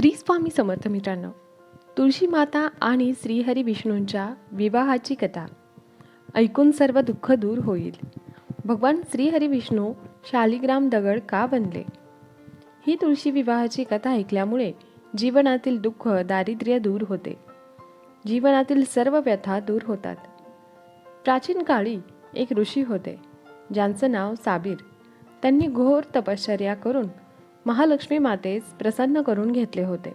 श्री स्वामी समर्थ मित्रांनो तुळशी माता आणि श्रीहरी विष्णूंच्या विवाहाची कथा ऐकून सर्व दुःख दूर होईल. भगवान श्रीहरी विष्णू शालिग्राम दगड का बनले? ही तुळशी विवाहाची कथा ऐकल्यामुळे जीवनातील दुःख दारिद्र्य दूर होते. जीवनातील सर्व व्यथा दूर होतात. प्राचीन काळी एक ऋषी होते ज्यांचं नाव साबीर. त्यांनी घोर तपश्चर्या करून महालक्ष्मी मातेस प्रसन्न करून घेतले होते.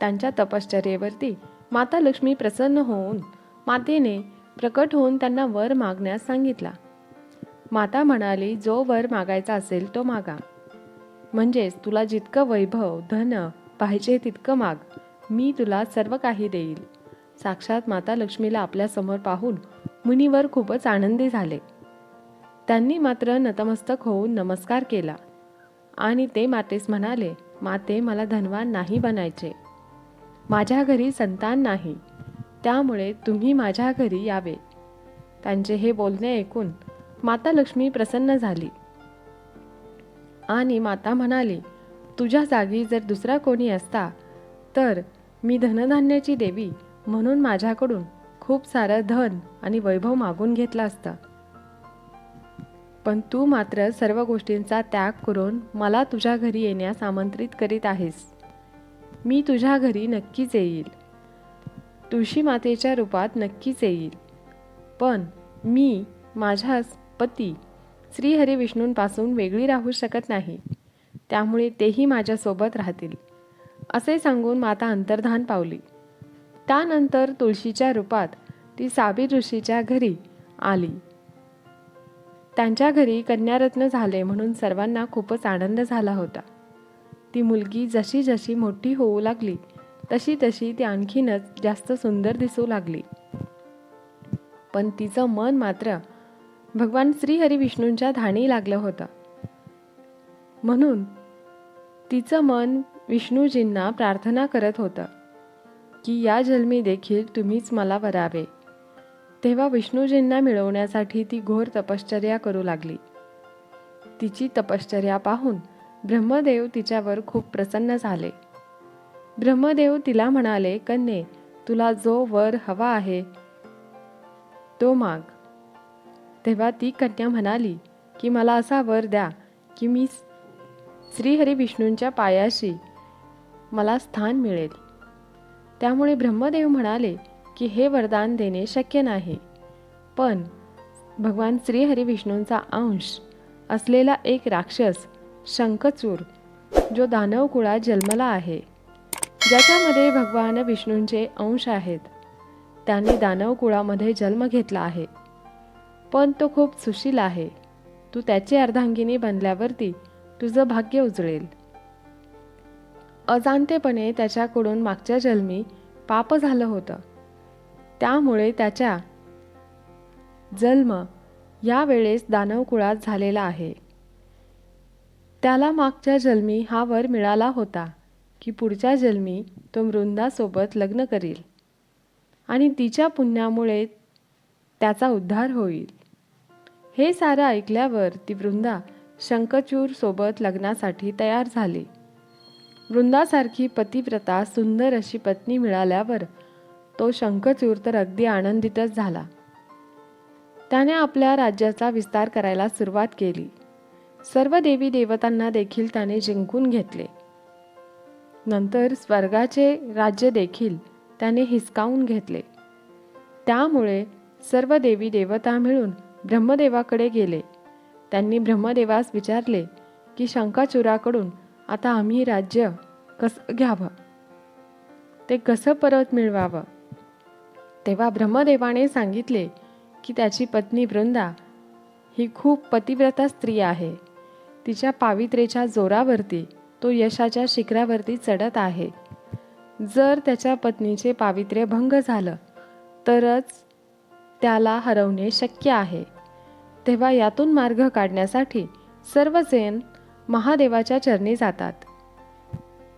त्यांच्या तपश्चर्येवरती माता लक्ष्मी प्रसन्न होऊन मातेने प्रकट होऊन त्यांना वर मागण्यास सांगितला. माता म्हणाली जो वर मागायचा असेल तो मागा. म्हणजेच तुला जितकं वैभव धन पाहिजे तितकं माग. मी तुला सर्व काही देईल. साक्षात माता लक्ष्मीला आपल्यासमोर पाहून मुनीवर खूपच आनंदी झाले. त्यांनी मात्र नतमस्तक होऊन नमस्कार केला. आणि ते मातेस म्हणाले माते मला धनवान नाही बनायचे. माझ्या घरी संतान नाही. त्यामुळे तुम्ही माझ्या घरी यावे. त्यांचे हे बोलणे ऐकून माता लक्ष्मी प्रसन्न झाली. आणि माता म्हणाली तुझ्या जागी जर दुसरा कोणी असता तर मी धनधान्याची देवी म्हणून माझ्याकडून खूप सारं धन आणि वैभव मागून घेतला असता. पण तू मात्र सर्व गोष्टींचा त्याग करून मला तुझ्या घरी येण्यास आमंत्रित करीत आहेस. मी तुझ्या घरी नक्कीच येईल. तुळशी मातेच्या रूपात नक्कीच येईल. पण मी माझ्याच पती श्रीहरी विष्णूंपासून वेगळी राहू शकत नाही. त्यामुळे तेही माझ्यासोबत राहतील. असे सांगून माता अंतर्धान पावली. त्यानंतर तुळशीच्या रूपात ती साबीर ऋषीच्या घरी आली. त्यांच्या घरी कन्यारत्न झाले म्हणून सर्वांना खूपच आनंद झाला होता. ती मुलगी जशी जशी मोठी होऊ लागली तशी तशी ती आणखीनच जास्त सुंदर दिसू लागली. पण तिचं मन मात्र भगवान श्रीहरी विष्णूंच्या धाणी लागलं होतं. म्हणून तिचं मन विष्णूजींना प्रार्थना करत होतं की या जन्मी देखील तुम्हीच मला वरावे. तेव्हा विष्णूजींना मिळवण्यासाठी ती घोर तपश्चर्या करू लागली. तिची तपश्चर्या पाहून ब्रह्मदेव तिच्यावर खूप प्रसन्न झाले. ब्रह्मदेव तिला म्हणाले कन्ये तुला जो वर हवा आहे तो माग. तेव्हा ती कन्या म्हणाली की मला असा वर द्या की मी श्रीहरी विष्णूंच्या पायाशी मला स्थान मिळेल. त्यामुळे ब्रह्मदेव म्हणाले की हे वरदान देणे शक्य नाही. पण भगवान श्रीहरी विष्णूंचा अंश असलेला एक राक्षस शंखचूर जो दानवकुळात जन्मला आहे ज्याच्यामध्ये भगवान विष्णूंचे अंश आहेत त्याने दानव कुळामध्ये जन्म घेतला आहे. पण तो खूप सुशील आहे. तू त्याची अर्धांगिनी बनल्यावरती तुझं भाग्य उजळेल. अजाणतेपणे त्याच्याकडून मागच्या जन्मी पाप झालं होतं. त्यामुळे त्याच्या जन्म यावेळेस दानवकुळात झालेला आहे. त्याला मागच्या जन्मी हा वर मिळाला होता की पुढच्या जन्मी तो मृंदासोबत लग्न करील आणि तिच्या पुण्यामुळे त्याचा उद्धार होईल. हे सारं ऐकल्यावर ती वृंदा शंखचूर सोबत लग्नासाठी तयार झाली. वृंदासारखी पतिव्रता सुंदर अशी पत्नी मिळाल्यावर तो शंखचूर तर अगदी आनंदितच झाला. त्याने आपल्या राज्याचा विस्तार करायला सुरुवात केली. सर्व देवी देवतांना देखील त्याने जिंकून घेतले. नंतर स्वर्गाचे राज्य देखील त्याने हिसकावून घेतले. त्यामुळे सर्व देवी देवता मिळून ब्रह्मदेवाकडे गेले. त्यांनी ब्रह्मदेवास विचारले की शंकाचुराकडून आता आम्ही राज्य कसं घ्यावं? ते कसं परत मिळवावं? तेव्हा ब्रह्मदेवाने सांगितले की त्याची पत्नी वृंदा ही खूप पतिव्रता स्त्री आहे. तिच्या पावित्रेच्या जोरावरती तो यशाच्या शिखरावरती चढत आहे. जर त्याच्या पत्नीचे पावित्र्य भंग झालं तरच त्याला हरवणे शक्य आहे. तेव्हा यातून मार्ग काढण्यासाठी सर्वजण महादेवाच्या चरणी जातात.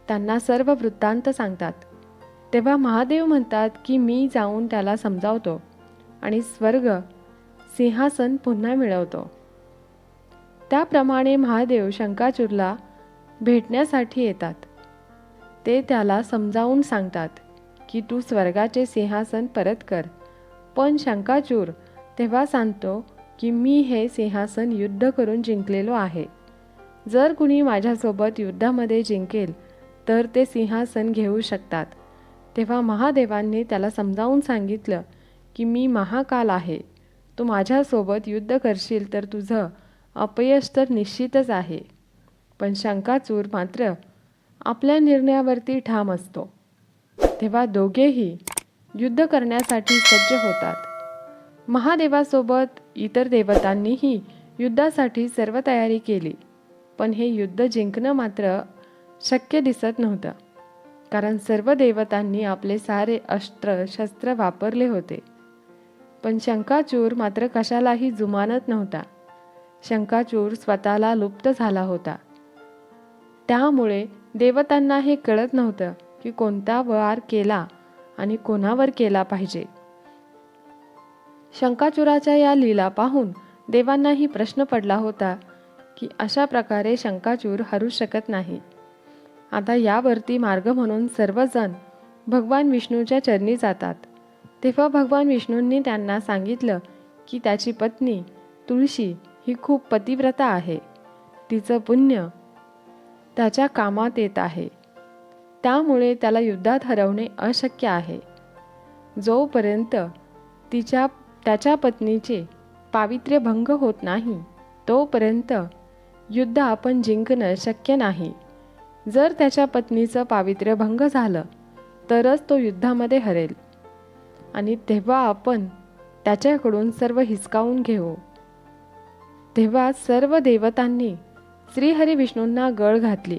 त्यांना सर्व वृत्तांत सांगतात. तेव्हा महादेव म्हणतात की मी जाऊन त्याला समजावतो आणि स्वर्ग सिंहासन पुन्हा मिळवतो. त्याप्रमाणे महादेव शंकाचूरला भेटण्यासाठी येतात. ते त्याला समजावून सांगतात की तू स्वर्गाचे सिंहासन परत कर पण शंकाचूर तेव्हा सांगतो की मी हे सिंहासन युद्ध करून जिंकलेलो आहे. जर कुणी माझ्यासोबत युद्धामध्ये जिंकेल तर ते सिंहासन घेऊ शकतात. तेव्हा महादेवांनी त्याला समजावून सांगितलं की मी महाकाल आहे. तू माझ्यासोबत युद्ध करशील तर तुझं अपयश तर निश्चितच आहे. पण शंकाचूर मात्र आपल्या निर्णयावरती ठाम असतो. तेव्हा दोघेही युद्ध करण्यासाठी सज्ज होतात. महादेवासोबत इतर देवतांनीही युद्धासाठी सर्व तयारी केली. पण हे युद्ध जिंकणं मात्र शक्य दिसत नव्हतं. कारण सर्व देवतांनी आपले सारे अस्त्र शस्त्र वापरले होते. पण शंकाचूर मात्र कशालाही जुमानत नव्हता. शंकाचूर स्वतःला लुप्त झाला होता. त्यामुळे देवतांना हे कळत नव्हतं की कोणता वार केला आणि कोणावर केला पाहिजे. शंकाचुराच्या या लीला पाहून देवांनाही प्रश्न पडला होता की अशा प्रकारे शंकाचूर हरू शकत नाही. आता यावरती मार्ग म्हणून सर्वजण भगवान विष्णूच्या चरणी जातात. तेव्हा भगवान विष्णूंनी त्यांना सांगितलं की त्याची पत्नी तुळशी ही खूप पतिव्रता आहे. तिचं पुण्य त्याच्या कामात येत आहे. त्यामुळे त्याला युद्धात हरवणे अशक्य आहे. जोपर्यंत तिच्या त्याच्या पत्नीचे पावित्र्य भंग होत नाही तोपर्यंत युद्ध आपण जिंकणं शक्य नाही. जर त्याच्या पत्नीचं पावित्र्य भंग झालं तरच तो युद्धामध्ये हरेल. आणि तेव्हा आपण त्याच्याकडून सर्व हिसकावून घेऊ तेव्हा सर्व देवतांनी श्रीहरी विष्णूंना गळ घातली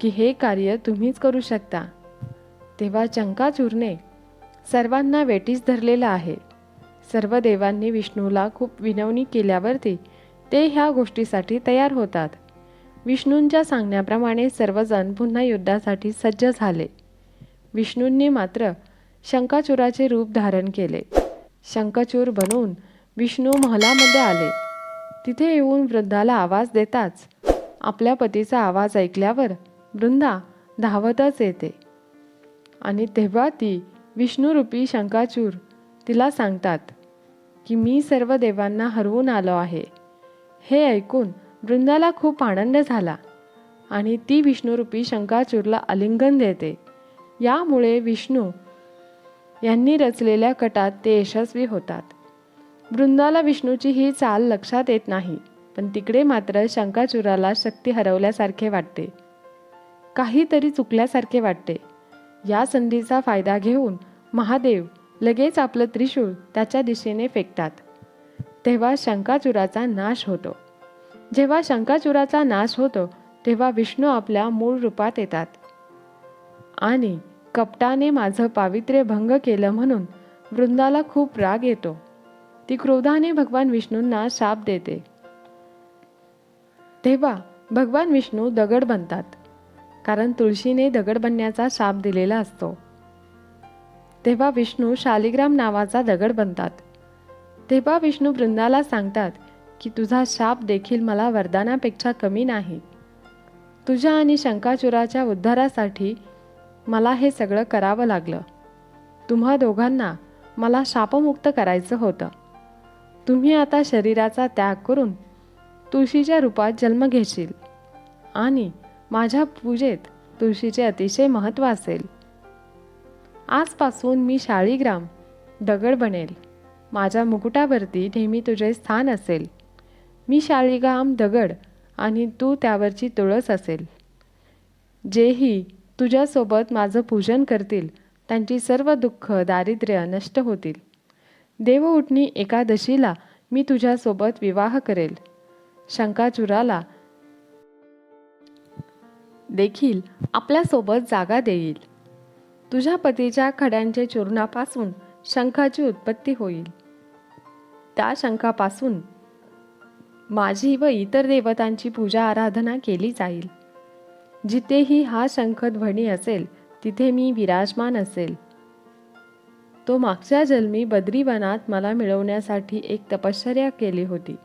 की हे कार्य तुम्हीच करू शकता. तेव्हा चंकाचूरने सर्वांना वेटीस धरलेलं आहे. सर्व देवांनी विष्णूला खूप विनवणी केल्यावरती ते ह्या गोष्टीसाठी तयार होतात. विष्णूंच्या सांगण्याप्रमाणे सर्वजण पुन्हा युद्धासाठी सज्ज झाले. विष्णूंनी मात्र शंकाचूराचे रूप धारण केले. शंखचूर बनवून विष्णू महलामध्ये आले. तिथे येऊन वृद्धाला आवाज देताच आपल्या पतीचा आवाज ऐकल्यावर वृंदा धावतच येते. आणि तेव्हा ती विष्णुरूपी शंकाचूर तिला सांगतात की मी सर्व देवांना हरवून आलो आहे. हे ऐकून वृंदाला खूप आनंद झाला आणि ती विष्णुरूपी शंकाचूरला आलिंगन देते. यामुळे विष्णू यांनी रचलेल्या कटात ते यशस्वी होतात. वृंदाला विष्णूची ही चाल लक्षात येत नाही पण तिकडे मात्र शंकाचूराला शक्ती हरवल्यासारखे वाटते. काहीतरी चुकल्यासारखे वाटते. या संधीचा फायदा घेऊन महादेव लगेच आपलं त्रिशूळ त्याच्या दिशेने फेकतात. तेव्हा शंकाचुराचा नाश होतो. जेव्हा शंकाचुराचा नाश होतो तेव्हा विष्णू आपल्या मूळ रूपात येतात. आणि कपटाने माझं पावित्र्य भंग केलं म्हणून वृंदाला खूप राग येतो. ती क्रोधाने भगवान विष्णूंना शाप देते. तेव्हा भगवान विष्णू दगड बनतात कारण तुळशीने दगड बनण्याचा शाप दिलेला असतो. तेव्हा विष्णू शालिग्राम नावाचा दगड बनतात. तेव्हा विष्णू वृंदाला सांगतात की तुझा शाप देखील मला वरदानापेक्षा कमी नाही. तुझ्या आणि शंकाचुराच्या उद्धारासाठी मला हे सगळं करावं लागलं. तुम्हा दोघांना मला शापमुक्त करायचं होतं. तुम्ही आता शरीराचा त्याग करून तुळशीच्या रूपात जन्म घेशील आणि माझ्या पूजेत तुळशीचे अतिशय महत्त्व असेल. आजपासून मी शाळीग्राम दगड बनेल. माझ्या मुकुटावरती नेहमी तुझे स्थान असेल. मी शाळीग्राम दगड आणि तू त्यावरची तुळस असेल. जेही तुझ्यासोबत माझं पूजन करतील त्यांची सर्व दुःख दारिद्र्य नष्ट होतील. देवउठणी एकादशीला मी तुझ्यासोबत विवाह करेल. शंकाचुराला देखील आपल्यासोबत जागा देईल. तुझ्या पतीच्या खड्यांच्या चूर्णापासून शंखाची उत्पत्ती होईल. त्या शंखापासून माझी व इतर देवतांची पूजा आराधना केली जाईल. जिथेही हा शंख ध्वनी असेल तिथे मी विराजमान असेल. तो मागच्या जन्मी बद्रीवनात मला मिळवण्यासाठी एक तपश्चर्या केली होती.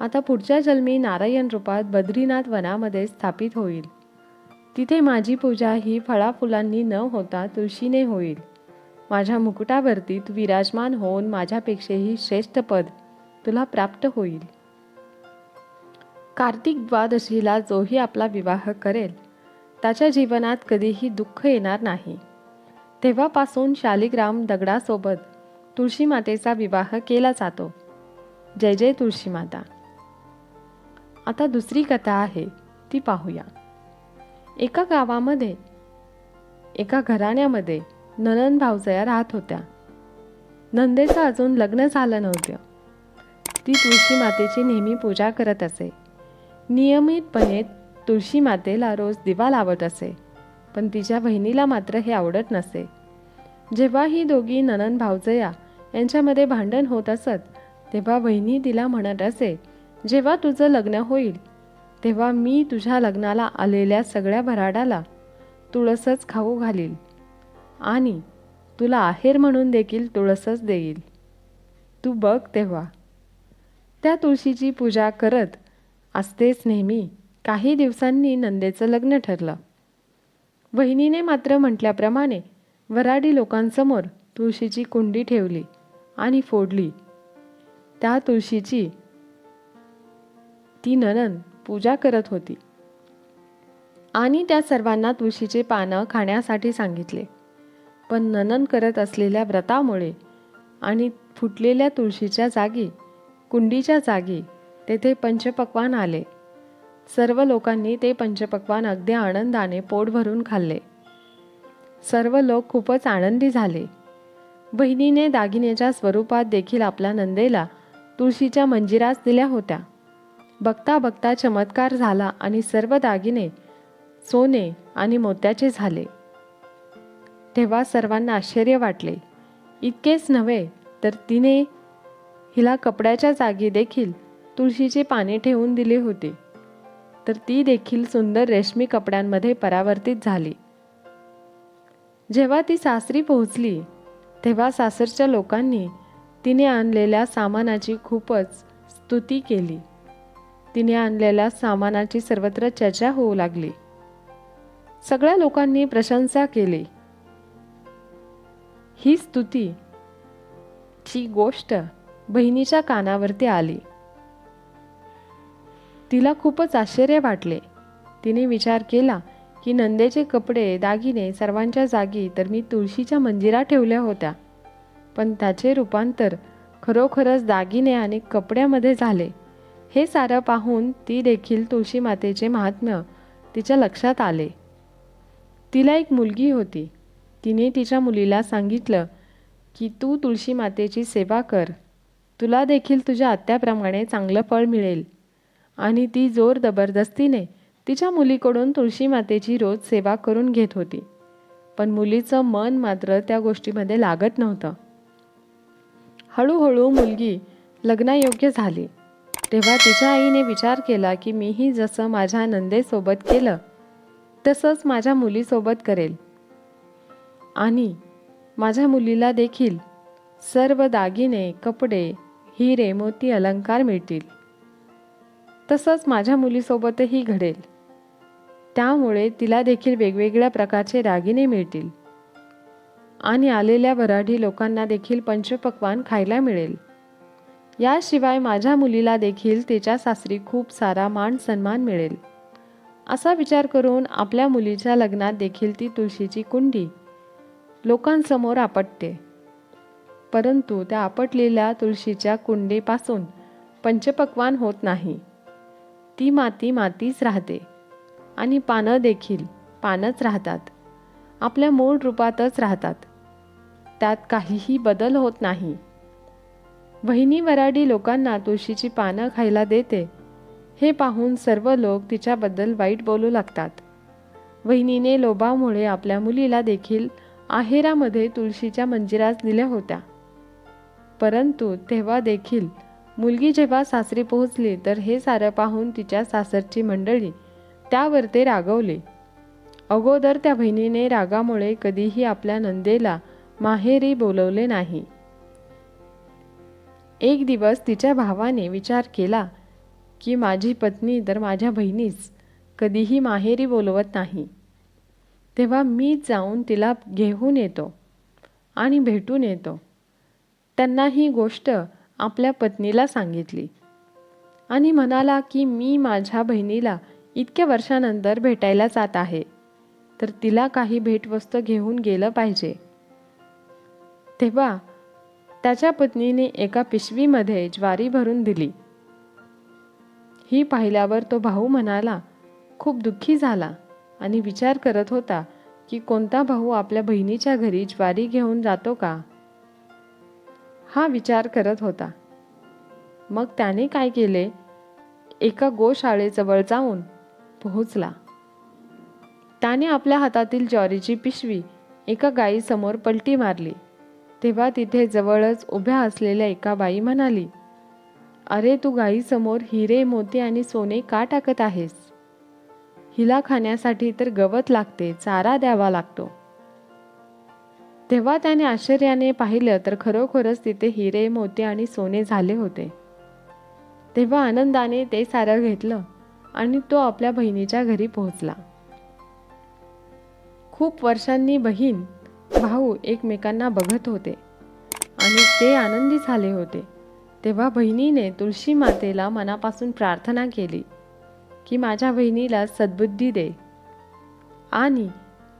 आता पुढच्या जन्मी नारायण रूपात बद्रीनाथ वनामध्ये स्थापित होईल. तिथे माझी पूजा ही फळाफुलांनी न होता तुळशीने होईल. माझ्या मुकुटावरती तू विराजमान होऊन माझ्यापेक्षाही श्रेष्ठ पद तुला प्राप्त होईल. कार्तिक द्वादशीला जोही आपला विवाह करेल त्याच्या जीवनात कधीही दुःख येणार नाही. तेव्हापासून शालिग्राम दगडासोबत तुळशी मातेचा विवाह केला जातो. जय जय तुळशी माता आता दुसरी कथा आहे ती पाहूया. एका गावामध्ये एका घराण्यामध्ये ननन भावजया राहत होत्या. नंदेचं अजून लग्न झालं नव्हतं. ती तुळशी मातेची नेहमी पूजा करत असे. नियमितपणे तुळशी मातेला रोज दिवा लावत असे पण तिच्या बहिणीला मात्र हे आवडत नसे. जेव्हा ही दोघी ननन भावजया यांच्यामध्ये भांडण होत असत तेव्हा बहिणी तिला म्हणत असे जेव्हा तुझं लग्न होईल तेव्हा मी तुझ्या लग्नाला आलेल्या सगळ्या भराडाला तुळसच खाऊ घालील आणि तुला आहेर म्हणून देखील तुळसच देईल. तू बघ तेव्हा. त्या तुळशीची पूजा करत असतेच नेहमी. काही दिवसांनी नंदेचं लग्न ठरलं. वहिनीने मात्र म्हटल्याप्रमाणे वराडी लोकांसमोर तुळशीची कुंडी ठेवली आणि फोडली. त्या तुळशीची ती ननन पूजा करत होती. आणि त्या सर्वांना तुळशीचे पानं खाण्यासाठी सांगितले. पण ननन करत असलेल्या व्रतामुळे आणि फुटलेल्या तुळशीच्या जागी कुंडीच्या जागी तेथे पंचपक्वान आले. सर्व लोकांनी ते पंचपक्वान अगदी आनंदाने पोट भरून खाल्ले. सर्व लोक खूपच आनंदी झाले. बहिणीने दागिन्याच्या स्वरूपात देखील आपल्या नंदेला तुळशीच्या मंजिरास दिल्या होत्या. बघता बघता चमत्कार झाला आणि सर्व दागिने सोने आणि मोत्याचे झाले. तेव्हा सर्वांना आश्चर्य वाटले. इतकेच नव्हे तर तिने हिला कपड्याच्या जागी देखील तुळशीचे पाने ठेवून दिले होते. तर ती देखील सुंदर रेशमी कपड्यांमध्ये परावर्तित झाली. जेव्हा ती सासरी पोहोचली तेव्हा सासरच्या लोकांनी तिने आणलेल्या सामानाची खूपच स्तुती केली. तिने आणलेल्या सामानाची सर्वत्र चर्चा होऊ लागली. सगळ्या लोकांनी प्रशंसा केली. ही स्तुती ची गोष्ट बहिणीच्या कानावरती आली. तिला खूपच आश्चर्य वाटले. तिने विचार केला की नंदेचे कपडे दागिने सर्वांच्या जागी तर मी तुळशीच्या मंजिरा ठेवल्या होत्या. पण त्याचे रूपांतर खरोखरच दागिने आणि कपड्यामध्ये झाले. हे सारं पाहून ती देखील तुळशी मातेचे महात्म्य तिच्या लक्षात आले. तिला एक मुलगी होती. तिने तिच्या मुलीला सांगितलं की तू तुळशी मातेची सेवा कर. तुला देखील तुझ्या आत्याप्रमाणे चांगलं फळ मिळेल. आणि ती जोर जबरदस्तीने तिच्या मुलीकडून तुळशी मातेची रोज सेवा करून घेत होती. पण मुलीचं मन मात्र त्या गोष्टीमध्ये लागत नव्हतं. हळूहळू मुलगी लग्नायोग्य झाली. तेव्हा तिच्या आईने विचार केला की मीही जसं माझ्या नंदेसोबत केलं तसंच माझ्या मुलीसोबत करेल. आणि माझ्या मुलीला देखील सर्व दागिने कपडे हिरे मोती अलंकार मिळतील. तसंच माझ्या मुलीसोबतही घडेल. त्यामुळे तिला देखील वेगवेगळ्या प्रकारचे दागिने मिळतील. आणि आलेल्या वराढी लोकांना देखील पंचपक्वान खायला मिळेल. याशिवाय माझ्या मुलीला देखील तिच्या सासरी खूप सारा मान सन्मान मिळेल. असा विचार करून आपल्या मुलीच्या लग्नात देखील ती तुळशीची कुंडी लोकांसमोर आपटते. परंतु त्या आपटलेल्या तुळशीच्या कुंडीपासून पंचपक्वान होत नाही. ती माती मातीच राहते. आणि पानं देखील पानच राहतात. आपल्या मूळ रूपातच राहतात. त्यात काहीही बदल होत नाही. वहिनी वराडी लोकांना तुळशीची पानं खायला देते. हे पाहून सर्व लोक तिच्याबद्दल वाईट बोलू लागतात. वहिनीने लोभामुळे आपल्या मुलीला देखील आहेरामध्ये तुळशीच्या मंजिरास दिल्या होत्या. परंतु तेव्हा देखील मुलगी जेव्हा सासरी पोहोचली तर हे सारं पाहून तिच्या सासरची मंडळी त्यावर ते रागवले. अगोदर त्या बहिणीने रागामुळे कधीही आपल्या नंदेला माहेरी बोलवले नाही. एक दिवस तिच्या भावाने विचार केला की माझी पत्नी तर माझ्या बहिणीच कधीही माहेरी बोलवत नाही. तेव्हा मी जाऊन तिला घेऊन येतो आणि भेटून येतो. त्यांना ही गोष्ट आपल्या पत्नीला सांगितली. आणि म्हणाला की मी माझ्या बहिणीला इतक्या वर्षानंतर भेटायला जात आहे तर तिला काही भेटवस्तू घेऊन गेलं पाहिजे. तेव्हा त्याच्या पत्नीने एका पिशवीमध्ये ज्वारी भरून दिली. ही पाहिल्यावर तो भाऊ म्हणाला खूप दुःखी झाला. आणि विचार करत होता की कोणता भाऊ आपल्या बहिणीच्या घरी ज्वारी घेऊन जातो का? हा विचार करत होता. मग त्याने काय केले? एका गोशाळेजवळ जाऊन पोहोचला. त्याने आपल्या हातातील ज्वारीची पिशवी एका गायीसमोर पलटी मारली. तेव्हा तिथे जवळच उभ्या असलेल्या एका बाई म्हणाली अरे तू गायीसमोर हिरे मोती आणि सोने का टाकत आहेस? हिला खाण्यासाठी तर गवत लागते चारा द्यावा लागतो. तेव्हा त्याने आश्चर्याने पाहिलं तर खरोखरच तिथे हिरे मोती आणि सोने झाले होते. तेव्हा आनंदाने ते सारं घेतलं आणि तो आपल्या बहिणीच्या घरी पोहोचला. खूप वर्षांनी बहीण भाऊ एकमेकांना बघत होते आणि ते आनंदी झाले होते. तेव्हा बहिणीने तुळशी मातेला मनापासून प्रार्थना केली की माझ्या बहिणीला सद्बुद्धी दे. आणि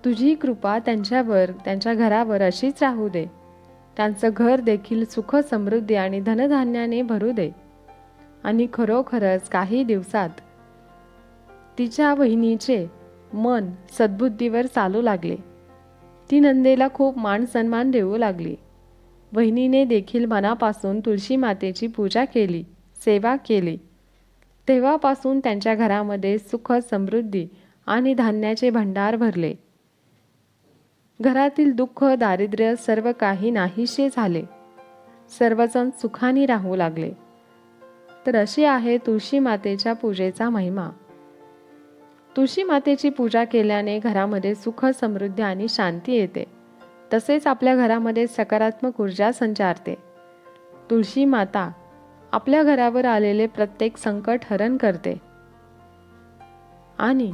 तुझी कृपा त्यांच्यावर त्यांच्या घरावर अशीच राहू दे. त्यांचं घर देखील सुख समृद्धी आणि धनधान्याने भरू दे. आणि खरोखरच काही दिवसात तिच्या वहिनीचे मन सद्बुद्धीवर चालू लागले. ती नंदेला खूप मान सन्मान देऊ लागली. वहिनीने देखील मनापासून तुळशी मातेची पूजा केली सेवा केली. तेव्हापासून त्यांच्या घरामध्ये सुख समृद्धी आणि धान्याचे भंडार भरले. घरातील दुःख दारिद्र्य सर्व काही नाहीसे झाले. सर्वजण सुखाने राहू लागले. तर अशी आहे तुळशी मातेच्या पूजेचा महिमा. तुळशी मातेची पूजा केल्याने घरामध्ये सुख समृद्धी आणि शांती येते. तसेच आपल्या घरामध्ये सकारात्मक ऊर्जा संचारते. तुळशी माता आपल्या घरावर आलेले प्रत्येक संकट हरण करते. आणि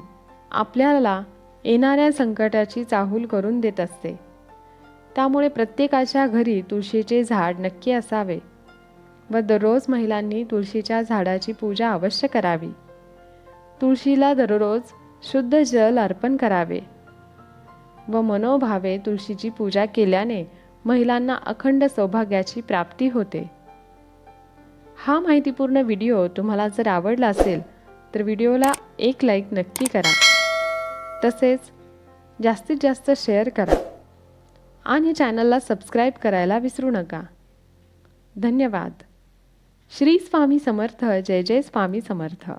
आपल्याला येणाऱ्या संकटाची चाहूल करून देत असते. त्यामुळे प्रत्येकाच्या घरी तुळशीचे झाड नक्की असावे व दररोज महिलांनी तुळशीच्या झाडाची पूजा अवश्य करावी. तुळशीला दररोज शुद्ध जल अर्पण करावे व मनोभावे तुळशीची पूजा केल्याने महिलांना अखंड सौभाग्याची प्राप्ती होते. हा माहितीपूर्ण व्हिडिओ तुम्हाला जर आवडला असेल तर व्हिडिओला एक लाईक नक्की करा. तसेच जास्तीत जास्त शेअर करा आणि चॅनलला सबस्क्राईब करायला विसरू नका. धन्यवाद. श्री स्वामी समर्थ जय जय स्वामी समर्थ.